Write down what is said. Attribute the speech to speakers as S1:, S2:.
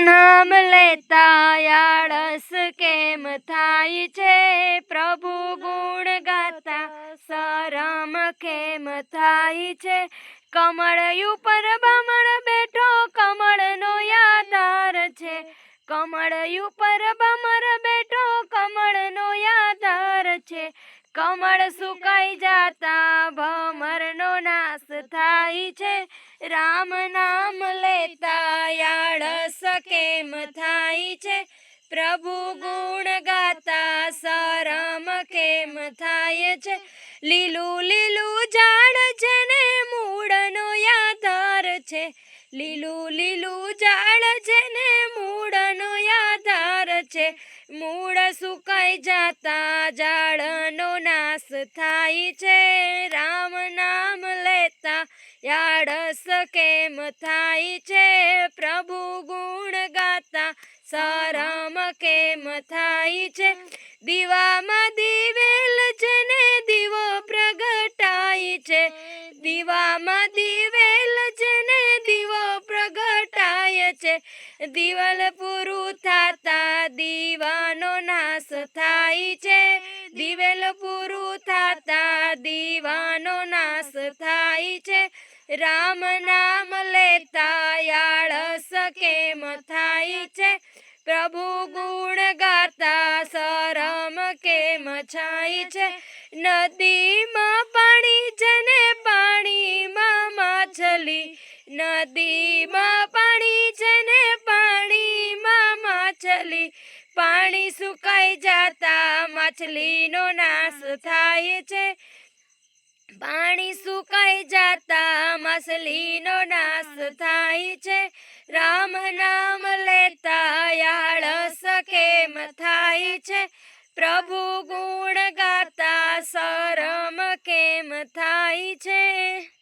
S1: નામ લેતા આળસ કેમ થાય છે? પ્રભુ ગુણ ગાતા શરમ કેમ થાય છે? કમળ ઉપર ભમણ બેઠો, કમળનો યાદાર છે. કમળ ઉપર ભમર બેઠો, કમળનો યાદાર છે. કમળ સુકાઈ જાતા ભમરનો નાશ થાય છે. રામ નામ લેતા કેમ થાય છે? પ્રભુ ગુણ ગાતા શરમ કેમ થાય છે? લીલું લીલું ઝાડ છે ને મૂળનો યાધાર છે. લીલું લીલું ઝાડ છે ને મૂળનો યાધાર છે. મૂળ સુકાઈ જાતા ઝાડનો નાશ થાય છે. રામ નામ લેતા યાડસ કેમ થાય છે? પ્રભુ ગાતા કેમ થાય છે? દીવામાં દિવેલ છે ને દીવો પ્રગટાય છે. દીવામાં દિવેલ છે ને દીવો પ્રગટાય છે. દિવાલ પૂરું થાતા દીવાનો નાશ થાય છે. દિવેલ પૂરું થાતા દીવાનો નાશ થાય છે. રામ નામ છાય છે, નદીમાં પાણી છે પાણીમાં માછલી. નદીમાં પાણી છે પાણીમાં માછલી. પાણી સુકાઈ જાતા માછલીનો નાશ થાય છે. પાણી સુકાઈ જાતા માછલીનો નાશ થાય છે. રામ નામ લેતા યાળ કેમ થાય છે? પ્રભુ ગુણ ગાતા શરમ કેમ થાય છે?